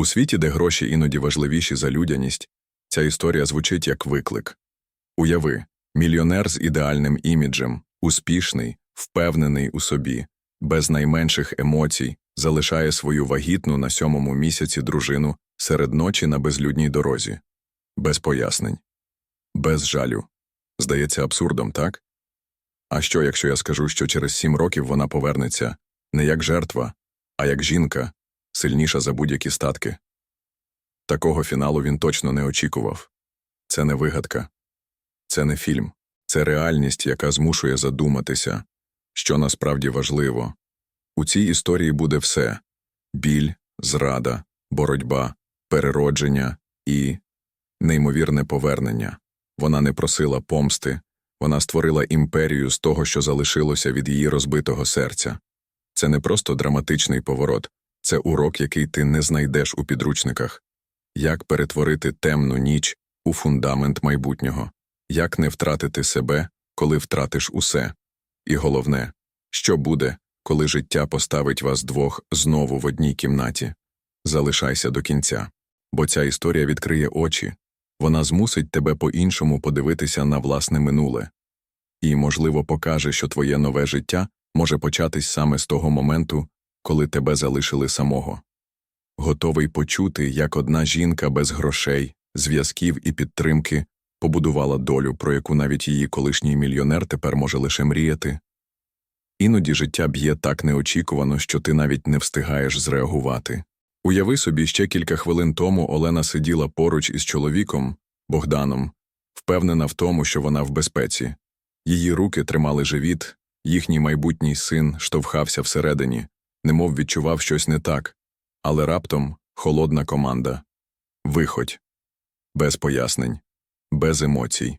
У світі, де гроші іноді важливіші за людяність, ця історія звучить як виклик. Уяви, мільйонер з ідеальним іміджем, успішний, впевнений у собі, без найменших емоцій, залишає свою вагітну на сьомому місяці дружину серед ночі на безлюдній дорозі. Без пояснень. Без жалю. Здається абсурдом, так? А що, якщо я скажу, що через сім років вона повернеться не як жертва, а як жінка, сильніша за будь-які статки? Такого фіналу він точно не очікував. Це не вигадка. Це не фільм. Це реальність, яка змушує задуматися, що насправді важливо. У цій історії буде все біль, зрада, боротьба, переродження і неймовірне повернення. Вона не просила помсти, вона створила імперію з того, що залишилося від її розбитого серця. Це не просто драматичний поворот, це урок, який ти не знайдеш у підручниках. Як перетворити темну ніч у фундамент майбутнього, як не втратити себе, коли втратиш усе. І головне, що буде, коли життя поставить вас двох знову в одній кімнаті. Залишайся до кінця, бо ця історія відкриє очі, вона змусить тебе по-іншому подивитися на власне минуле і, можливо, покаже, що твоє нове життя може початись саме з того моменту, коли тебе залишили самого. Готовий почути, як одна жінка без грошей, зв'язків і підтримки побудувала долю, про яку навіть її колишній мільйонер тепер може лише мріяти. Іноді життя б'є так неочікувано, що ти навіть не встигаєш зреагувати. Уяви собі, ще кілька хвилин тому Олена сиділа поруч із чоловіком, Богданом, впевнена в тому, що вона в безпеці. Її руки тримали живіт, їхній майбутній син штовхався всередині, немов відчував щось не так, але раптом холодна команда. Виходь. Без пояснень, без емоцій.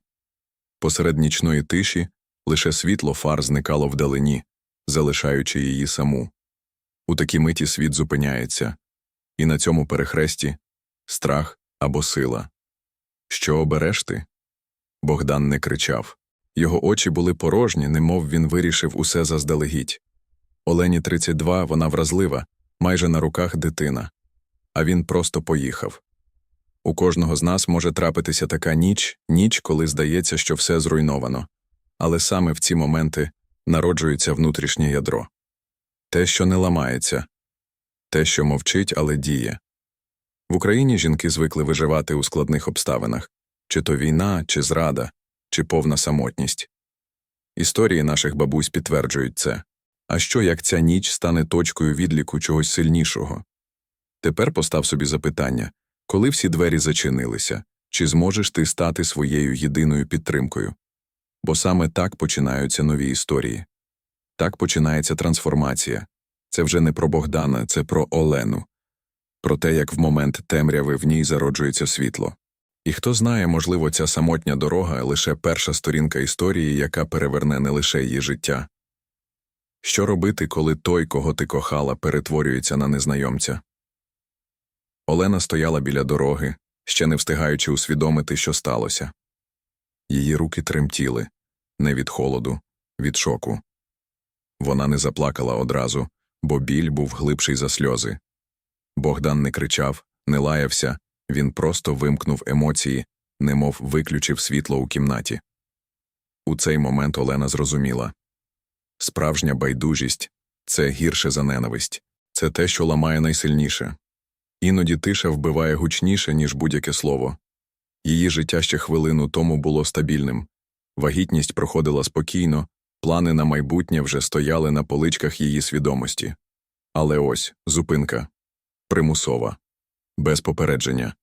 Посеред нічної тиші лише світло фар зникало вдалині, залишаючи її саму. У такій миті світ зупиняється, і на цьому перехресті страх або сила. Що обереш ти? Богдан не кричав. Його очі були порожні, немов він вирішив усе заздалегідь. Олені 32, вона вразлива, майже на руках дитина. А він просто поїхав. У кожного з нас може трапитися така ніч, ніч, коли здається, що все зруйновано. Але саме в ці моменти народжується внутрішнє ядро. Те, що не ламається, те, що мовчить, але діє. В Україні жінки звикли виживати у складних обставинах чи то війна, чи зрада, чи повна самотність. Історії наших бабусь підтверджують це. А що як ця ніч стане точкою відліку чогось сильнішого? Тепер постав собі запитання коли всі двері зачинилися, чи зможеш ти стати своєю єдиною підтримкою? Бо саме так починаються нові історії. Так починається трансформація. Це вже не про Богдана, це про Олену, про те, як в момент темряви в ній зароджується світло. І хто знає, можливо, ця самотня дорога лише перша сторінка історії, яка переверне не лише її життя. Що робити, коли той, кого ти кохала, перетворюється на незнайомця? Олена стояла біля дороги, ще не встигаючи усвідомити, що сталося. Її руки тремтіли не від холоду, від шоку. Вона не заплакала одразу, бо біль був глибший за сльози. Богдан не кричав, не лаявся, він просто вимкнув емоції, немов виключив світло у кімнаті. У цей момент Олена зрозуміла справжня байдужість це гірше за ненависть, це те, що ламає найсильніше. Іноді тиша вбиває гучніше, ніж будь-яке слово. Її життя ще хвилину тому було стабільним. Вагітність проходила спокійно, плани на майбутнє вже стояли на поличках її свідомості. Але ось зупинка примусова, без попередження.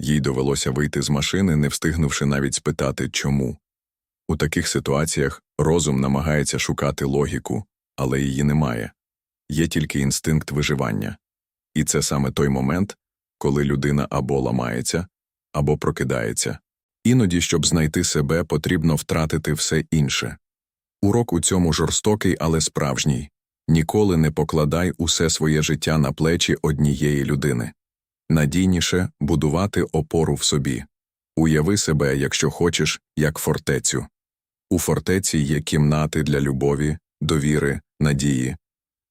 Їй довелося вийти з машини, не встигнувши навіть спитати чому. У таких ситуаціях розум намагається шукати логіку, але її немає є тільки інстинкт виживання. І це саме той момент, коли людина або ламається, або прокидається. Іноді, щоб знайти себе, потрібно втратити все інше. Урок у цьому жорстокий, але справжній ніколи не покладай усе своє життя на плечі однієї людини. Надійніше будувати опору в собі. Уяви себе, якщо хочеш, як фортецю. У фортеці є кімнати для любові, довіри, надії,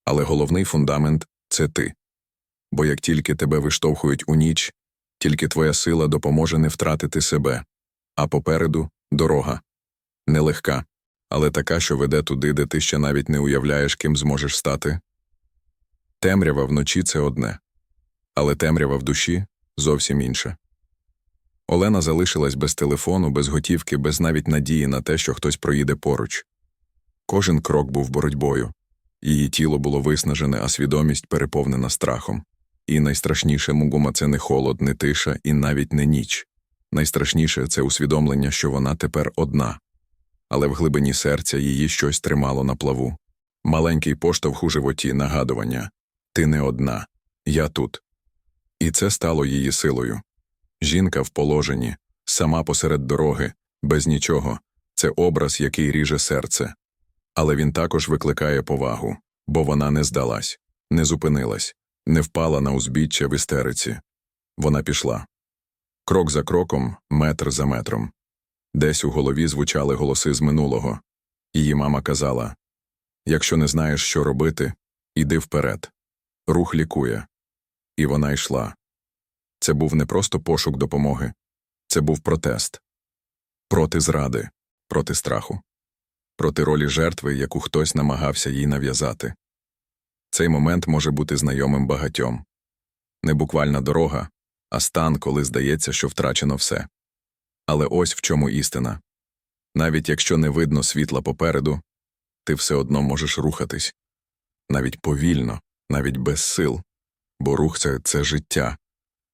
але головний фундамент це ти. бо як тільки тебе виштовхують у ніч, тільки твоя сила допоможе не втратити себе, а попереду дорога. Нелегка, але така, що веде туди, де ти ще навіть не уявляєш, ким зможеш стати. Темрява вночі це одне, але темрява в душі зовсім інше. Олена залишилась без телефону, без готівки, без навіть надії на те, що хтось проїде поруч. Кожен крок був боротьбою. Її тіло було виснажене, а свідомість переповнена страхом. І найстрашніше мугума це не холод, не тиша і навіть не ніч. Найстрашніше це усвідомлення, що вона тепер одна. Але в глибині серця її щось тримало на плаву. Маленький поштовх у животі, нагадування Ти не одна, я тут. І це стало її силою. Жінка в положенні, сама посеред дороги, без нічого це образ, який ріже серце. Але він також викликає повагу, бо вона не здалась, не зупинилась, не впала на узбіччя в істериці. Вона пішла. Крок за кроком, метр за метром. Десь у голові звучали голоси з минулого. Її мама казала Якщо не знаєш, що робити, іди вперед. Рух лікує. І вона йшла. Це був не просто пошук допомоги, це був протест проти зради, проти страху, проти ролі жертви, яку хтось намагався їй нав'язати. Цей момент може бути знайомим багатьом не буквальна дорога, а стан, коли здається, що втрачено все. Але ось в чому істина навіть якщо не видно світла попереду, ти все одно можеш рухатись навіть повільно, навіть без сил, бо рух це, це життя.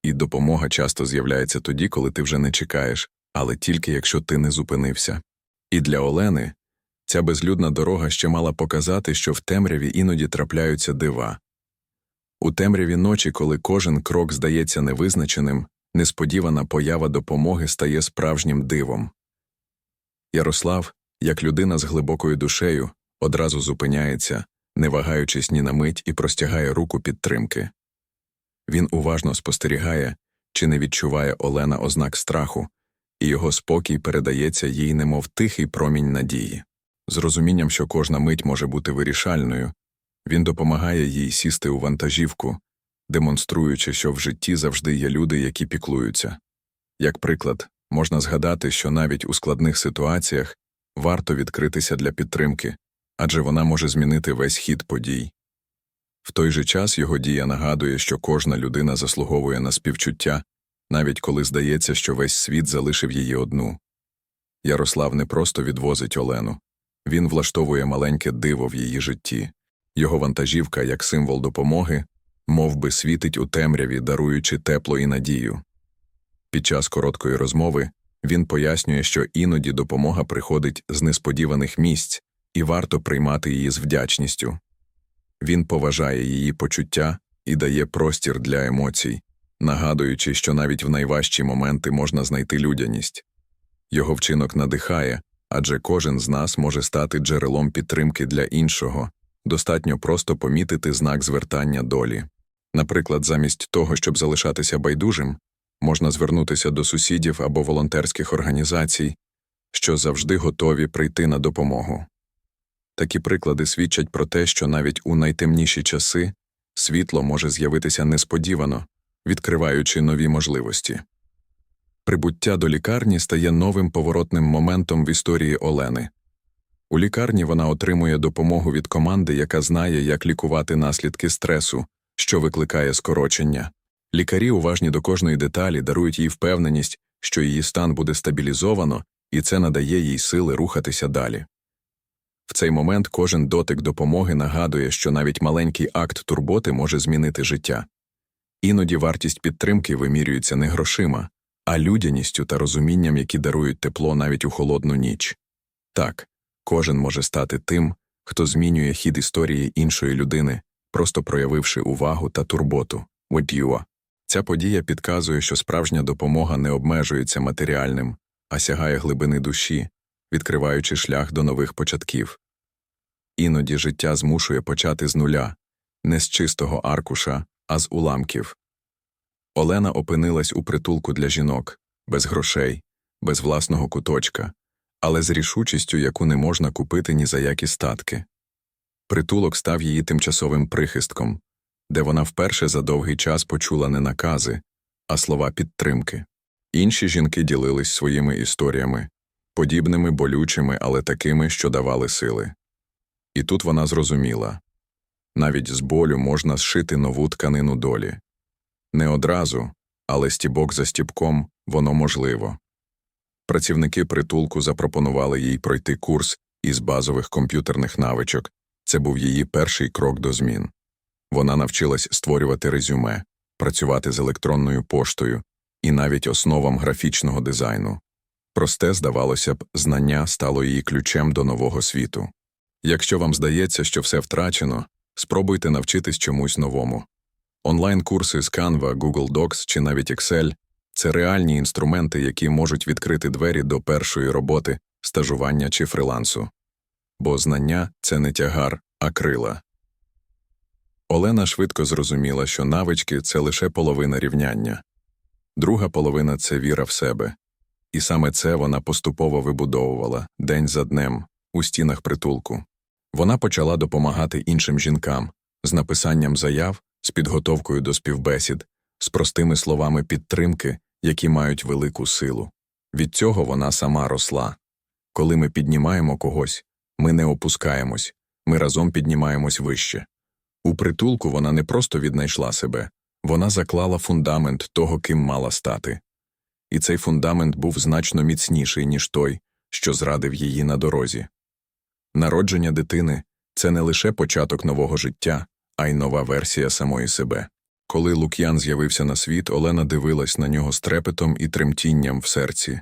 І допомога часто з'являється тоді, коли ти вже не чекаєш, але тільки якщо ти не зупинився. І для Олени ця безлюдна дорога ще мала показати, що в темряві іноді трапляються дива. У темряві ночі, коли кожен крок здається невизначеним, несподівана поява допомоги стає справжнім дивом. Ярослав, як людина з глибокою душею, одразу зупиняється, не вагаючись ні на мить і простягає руку підтримки. Він уважно спостерігає, чи не відчуває Олена ознак страху, і його спокій передається їй, немов тихий промінь надії. З розумінням, що кожна мить може бути вирішальною, він допомагає їй сісти у вантажівку, демонструючи, що в житті завжди є люди, які піклуються. Як приклад, можна згадати, що навіть у складних ситуаціях варто відкритися для підтримки, адже вона може змінити весь хід подій. В той же час його дія нагадує, що кожна людина заслуговує на співчуття, навіть коли здається, що весь світ залишив її одну. Ярослав не просто відвозить Олену, він влаштовує маленьке диво в її житті. Його вантажівка, як символ допомоги, мов би світить у темряві, даруючи тепло і надію. Під час короткої розмови він пояснює, що іноді допомога приходить з несподіваних місць, і варто приймати її з вдячністю. Він поважає її почуття і дає простір для емоцій, нагадуючи, що навіть в найважчі моменти можна знайти людяність. Його вчинок надихає, адже кожен з нас може стати джерелом підтримки для іншого, достатньо просто помітити знак звертання долі. Наприклад, замість того, щоб залишатися байдужим, можна звернутися до сусідів або волонтерських організацій, що завжди готові прийти на допомогу. Такі приклади свідчать про те, що навіть у найтемніші часи світло може з'явитися несподівано, відкриваючи нові можливості. Прибуття до лікарні стає новим поворотним моментом в історії Олени. У лікарні вона отримує допомогу від команди, яка знає, як лікувати наслідки стресу, що викликає скорочення. Лікарі, уважні до кожної деталі, дарують їй впевненість, що її стан буде стабілізовано, і це надає їй сили рухатися далі. В цей момент кожен дотик допомоги нагадує, що навіть маленький акт турботи може змінити життя. Іноді вартість підтримки вимірюється не грошима, а людяністю та розумінням, які дарують тепло навіть у холодну ніч. Так, кожен може стати тим, хто змінює хід історії іншої людини, просто проявивши увагу та турботу. Водіо. Ця подія підказує, що справжня допомога не обмежується матеріальним, а сягає глибини душі, відкриваючи шлях до нових початків. Іноді життя змушує почати з нуля, не з чистого аркуша, а з уламків. Олена опинилась у притулку для жінок, без грошей, без власного куточка, але з рішучістю, яку не можна купити ні за які статки. Притулок став її тимчасовим прихистком, де вона вперше за довгий час почула не накази, а слова підтримки. Інші жінки ділились своїми історіями, подібними болючими, але такими, що давали сили. І тут вона зрозуміла навіть з болю можна зшити нову тканину долі. Не одразу, але стібок за стібком воно можливо. Працівники притулку запропонували їй пройти курс із базових комп'ютерних навичок. Це був її перший крок до змін. Вона навчилась створювати резюме, працювати з електронною поштою і навіть основам графічного дизайну. Просте, здавалося б, знання стало її ключем до нового світу. Якщо вам здається, що все втрачено, спробуйте навчитись чомусь новому. Онлайн-курси з Canva, Google Docs чи навіть Excel – це реальні інструменти, які можуть відкрити двері до першої роботи, стажування чи фрилансу. Бо знання це не тягар, а крила. Олена швидко зрозуміла, що навички це лише половина рівняння. Друга половина це віра в себе. І саме це вона поступово вибудовувала день за днем у стінах притулку. Вона почала допомагати іншим жінкам з написанням заяв, з підготовкою до співбесід, з простими словами підтримки, які мають велику силу. Від цього вона сама росла. Коли ми піднімаємо когось, ми не опускаємось, ми разом піднімаємось вище. У притулку вона не просто віднайшла себе, вона заклала фундамент того, ким мала стати. І цей фундамент був значно міцніший, ніж той, що зрадив її на дорозі. Народження дитини це не лише початок нового життя, а й нова версія самої себе. Коли Лук'ян з'явився на світ, Олена дивилась на нього з трепетом і тремтінням в серці,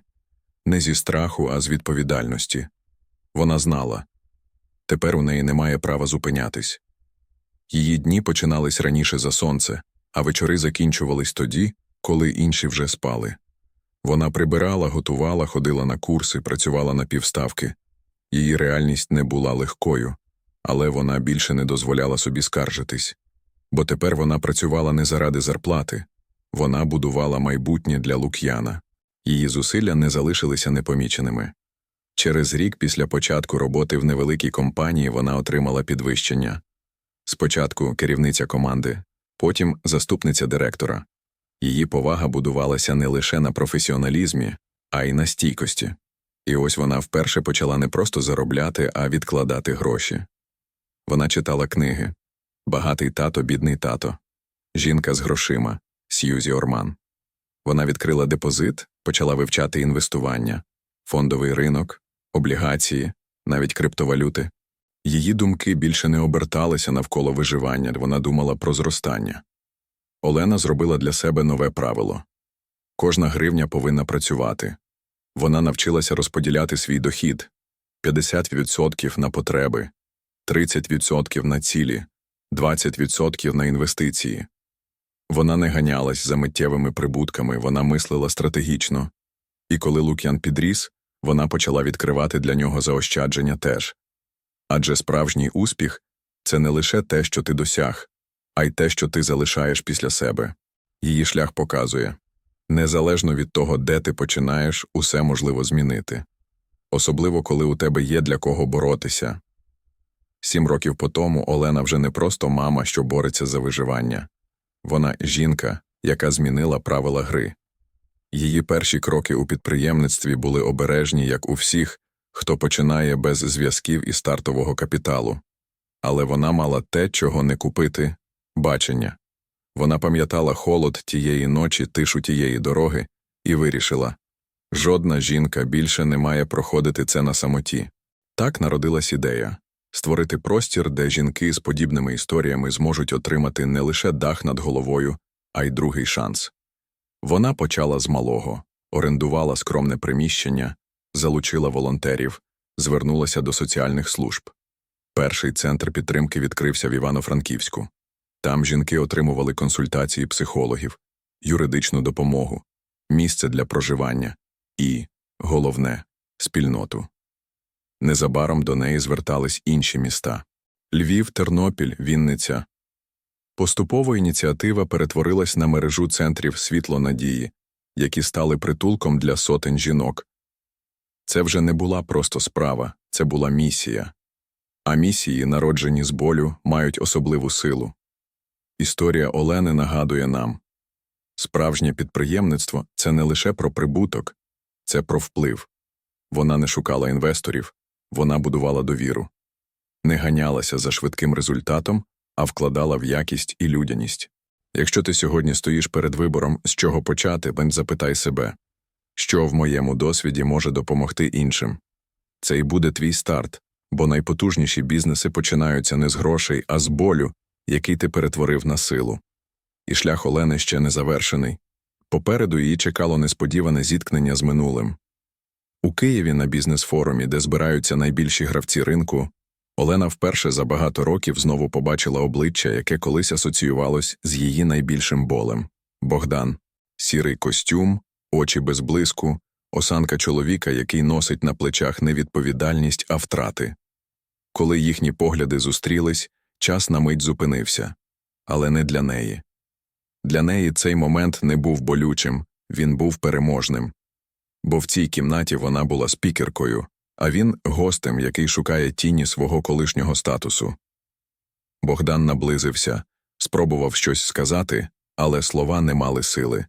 не зі страху, а з відповідальності. Вона знала тепер у неї немає права зупинятись. Її дні починались раніше за сонце, а вечори закінчувались тоді, коли інші вже спали. Вона прибирала, готувала, ходила на курси, працювала на півставки. Її реальність не була легкою, але вона більше не дозволяла собі скаржитись. Бо тепер вона працювала не заради зарплати, вона будувала майбутнє для Лук'яна. Її зусилля не залишилися непоміченими. Через рік після початку роботи в невеликій компанії вона отримала підвищення. Спочатку керівниця команди, потім заступниця директора. Її повага будувалася не лише на професіоналізмі, а й на стійкості. І ось вона вперше почала не просто заробляти, а відкладати гроші. Вона читала книги Багатий тато, бідний тато, Жінка з грошима Сьюзі Орман. Вона відкрила депозит, почала вивчати інвестування, фондовий ринок, облігації, навіть криптовалюти. Її думки більше не оберталися навколо виживання, вона думала про зростання. Олена зробила для себе нове правило кожна гривня повинна працювати. Вона навчилася розподіляти свій дохід 50% на потреби, 30% на цілі, 20% на інвестиції. Вона не ганялась за миттєвими прибутками, вона мислила стратегічно. І коли Лук'ян підріс, вона почала відкривати для нього заощадження теж. Адже справжній успіх це не лише те, що ти досяг, а й те, що ти залишаєш після себе. Її шлях показує незалежно від того, де ти починаєш, усе можливо змінити. Особливо, коли у тебе є для кого боротися. Сім років по тому Олена вже не просто мама, що бореться за виживання. Вона жінка, яка змінила правила гри. Її перші кроки у підприємництві були обережні, як у всіх, хто починає без зв'язків і стартового капіталу. Але вона мала те, чого не купити бачення. Вона пам'ятала холод тієї ночі, тишу тієї дороги, і вирішила жодна жінка більше не має проходити це на самоті. Так народилась ідея створити простір, де жінки з подібними історіями зможуть отримати не лише дах над головою, а й другий шанс. Вона почала з малого, орендувала скромне приміщення, залучила волонтерів, звернулася до соціальних служб. Перший центр підтримки відкрився в Івано-Франківську. Там жінки отримували консультації психологів, юридичну допомогу, місце для проживання і, головне, спільноту. Незабаром до неї звертались інші міста Львів, Тернопіль, Вінниця. Поступово ініціатива перетворилась на мережу центрів світло надії, які стали притулком для сотень жінок. Це вже не була просто справа, це була місія. А місії, народжені з болю, мають особливу силу. Історія Олени нагадує нам справжнє підприємництво це не лише про прибуток, це про вплив. Вона не шукала інвесторів, вона будувала довіру, не ганялася за швидким результатом, а вкладала в якість і людяність. Якщо ти сьогодні стоїш перед вибором, з чого почати, бен запитай себе, що в моєму досвіді може допомогти іншим. Це і буде твій старт, бо найпотужніші бізнеси починаються не з грошей, а з болю, який ти перетворив на силу. І шлях Олени ще не завершений. Попереду її чекало несподіване зіткнення з минулим. У Києві на бізнес-форумі, де збираються найбільші гравці ринку, Олена вперше за багато років знову побачила обличчя, яке колись асоціювалось з її найбільшим болем Богдан, сірий костюм, очі без блиску, осанка чоловіка, який носить на плечах не відповідальність, а втрати. Коли їхні погляди зустрілись, час на мить зупинився. Але не для неї. Для неї цей момент не був болючим, він був переможним. Бо в цій кімнаті вона була спікеркою, а він гостем, який шукає тіні свого колишнього статусу. Богдан наблизився, спробував щось сказати, але слова не мали сили.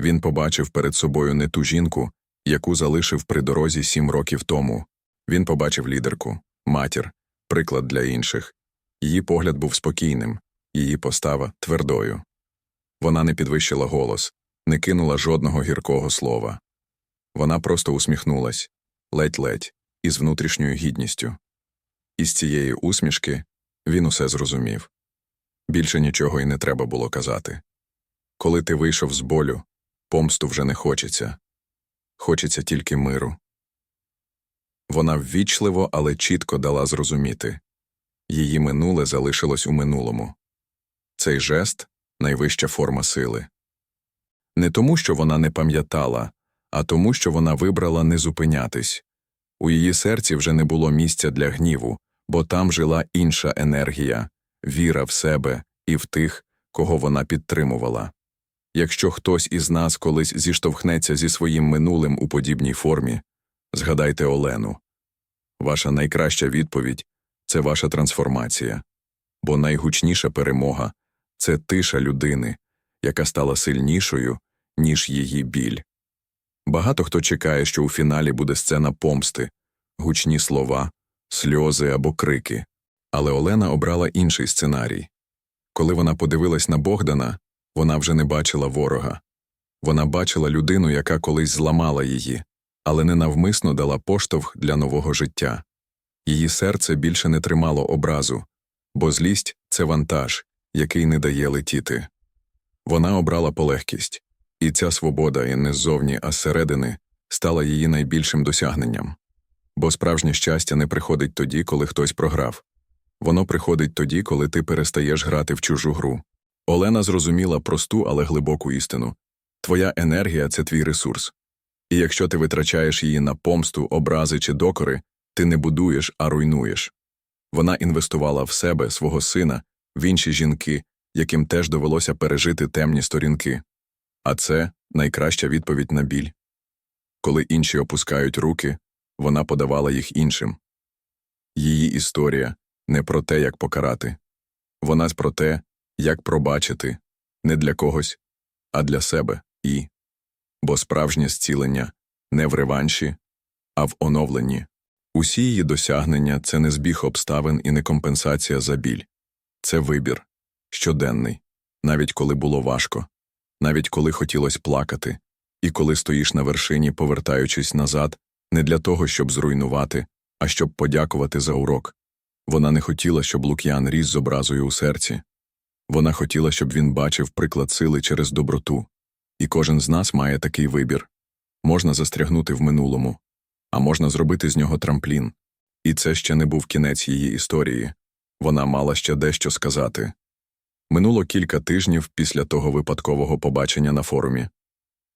Він побачив перед собою не ту жінку, яку залишив при дорозі сім років тому. Він побачив лідерку, матір, приклад для інших. Її погляд був спокійним, її постава твердою. Вона не підвищила голос, не кинула жодного гіркого слова. Вона просто усміхнулась, ледь-ледь, із внутрішньою гідністю. Із цієї усмішки він усе зрозумів. Більше нічого й не треба було казати. Коли ти вийшов з болю, помсту вже не хочеться. Хочеться тільки миру. Вона ввічливо, але чітко дала зрозуміти її минуле залишилось у минулому. Цей жест найвища форма сили. Не тому, що вона не пам'ятала, а тому, що вона вибрала не зупинятись. У її серці вже не було місця для гніву, бо там жила інша енергія, віра в себе і в тих, кого вона підтримувала. Якщо хтось із нас колись зіштовхнеться зі своїм минулим у подібній формі, згадайте Олену. Ваша найкраща відповідь це ваша трансформація, бо найгучніша перемога це тиша людини, яка стала сильнішою, ніж її біль. Багато хто чекає, що у фіналі буде сцена помсти, гучні слова, сльози або крики. Але Олена обрала інший сценарій. Коли вона подивилась на Богдана, вона вже не бачила ворога. Вона бачила людину, яка колись зламала її, але ненавмисно дала поштовх для нового життя. Її серце більше не тримало образу, бо злість це вантаж, який не дає летіти. Вона обрала полегкість, і ця свобода, і не ззовні, а зсередини, стала її найбільшим досягненням. Бо справжнє щастя не приходить тоді, коли хтось програв. Воно приходить тоді, коли ти перестаєш грати в чужу гру. Олена зрозуміла просту, але глибоку істину твоя енергія це твій ресурс. І якщо ти витрачаєш її на помсту, образи чи докори, ти не будуєш, а руйнуєш. Вона інвестувала в себе, свого сина, в інші жінки, яким теж довелося пережити темні сторінки. А це найкраща відповідь на біль. Коли інші опускають руки, вона подавала їх іншим. Її історія не про те, як покарати, вона про те, як пробачити не для когось, а для себе і. Бо справжнє зцілення не в реванші, а в оновленні. Усі її досягнення це не збіг обставин і не компенсація за біль. Це вибір щоденний, навіть коли було важко, навіть коли хотілося плакати, і коли стоїш на вершині, повертаючись назад, не для того, щоб зруйнувати, а щоб подякувати за урок. Вона не хотіла, щоб Лук'ян ріс з образою у серці. Вона хотіла, щоб він бачив приклад сили через доброту. І кожен з нас має такий вибір можна застрягнути в минулому, а можна зробити з нього трамплін. І це ще не був кінець її історії вона мала ще дещо сказати. Минуло кілька тижнів після того випадкового побачення на форумі.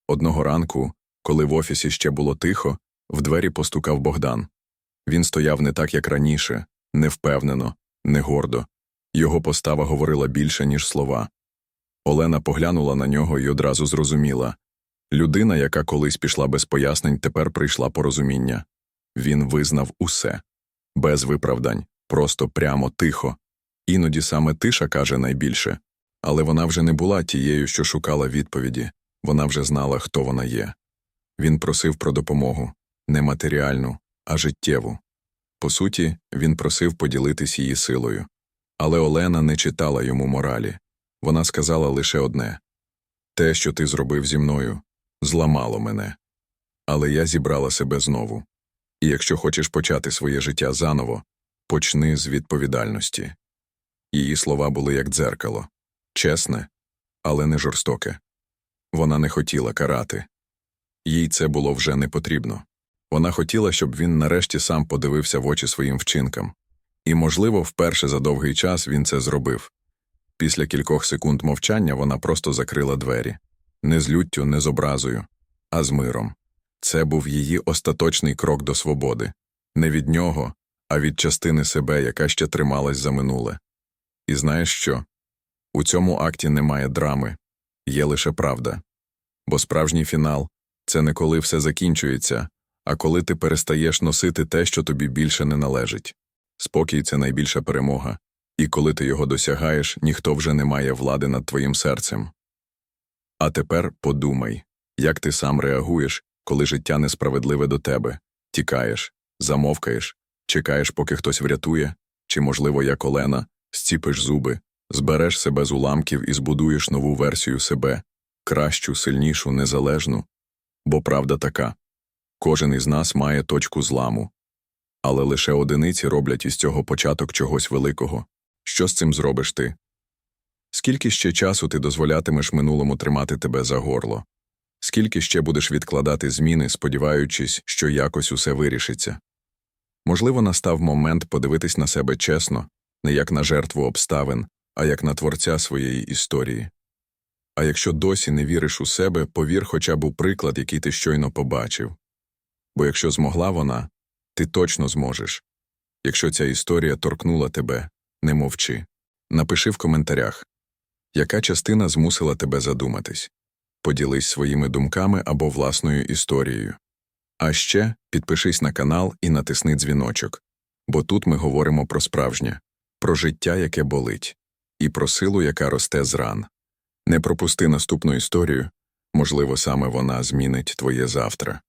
Одного ранку, коли в офісі ще було тихо, в двері постукав Богдан. Він стояв не так, як раніше, невпевнено, не гордо. Його постава говорила більше, ніж слова. Олена поглянула на нього і одразу зрозуміла людина, яка колись пішла без пояснень, тепер прийшла порозуміння. Він визнав усе без виправдань, просто прямо тихо. Іноді саме тиша каже найбільше Але вона вже не була тією, що шукала відповіді, вона вже знала, хто вона є. Він просив про допомогу не матеріальну, а життєву. По суті, він просив поділитись її силою. Але Олена не читала йому моралі. Вона сказала лише одне те, що ти зробив зі мною, зламало мене. Але я зібрала себе знову. І якщо хочеш почати своє життя заново, почни з відповідальності. Її слова були як дзеркало чесне, але не жорстоке. Вона не хотіла карати. Їй це було вже не потрібно. Вона хотіла, щоб він нарешті сам подивився в очі своїм вчинкам. І, можливо, вперше за довгий час він це зробив. Після кількох секунд мовчання вона просто закрила двері не з люттю, не з образою, а з миром. Це був її остаточний крок до свободи не від нього, а від частини себе, яка ще трималась за минуле. І знаєш що? У цьому акті немає драми, є лише правда. Бо справжній фінал це не коли все закінчується, а коли ти перестаєш носити те, що тобі більше не належить. Спокій це найбільша перемога, і коли ти його досягаєш, ніхто вже не має влади над твоїм серцем. А тепер подумай, як ти сам реагуєш, коли життя несправедливе до тебе, тікаєш, замовкаєш, чекаєш, поки хтось врятує, чи, можливо, як Олена, зціпиш зуби, збереш себе з уламків і збудуєш нову версію себе, кращу, сильнішу, незалежну. Бо правда така кожен із нас має точку зламу, але лише одиниці роблять із цього початок чогось великого. Що з цим зробиш ти? Скільки ще часу ти дозволятимеш минулому тримати тебе за горло? Скільки ще будеш відкладати зміни, сподіваючись, що якось усе вирішиться? Можливо, настав момент подивитись на себе чесно, не як на жертву обставин, а як на творця своєї історії. А якщо досі не віриш у себе, повір хоча б у приклад, який ти щойно побачив. Бо якщо змогла вона, ти точно зможеш. Якщо ця історія торкнула тебе, не мовчи. Напиши в коментарях, яка частина змусила тебе задуматись. Поділись своїми думками або власною історією. А ще підпишись на канал і натисни дзвіночок, бо тут ми говоримо про справжнє, про життя, яке болить, і про силу, яка росте з ран. Не пропусти наступну історію, можливо, саме вона змінить твоє завтра.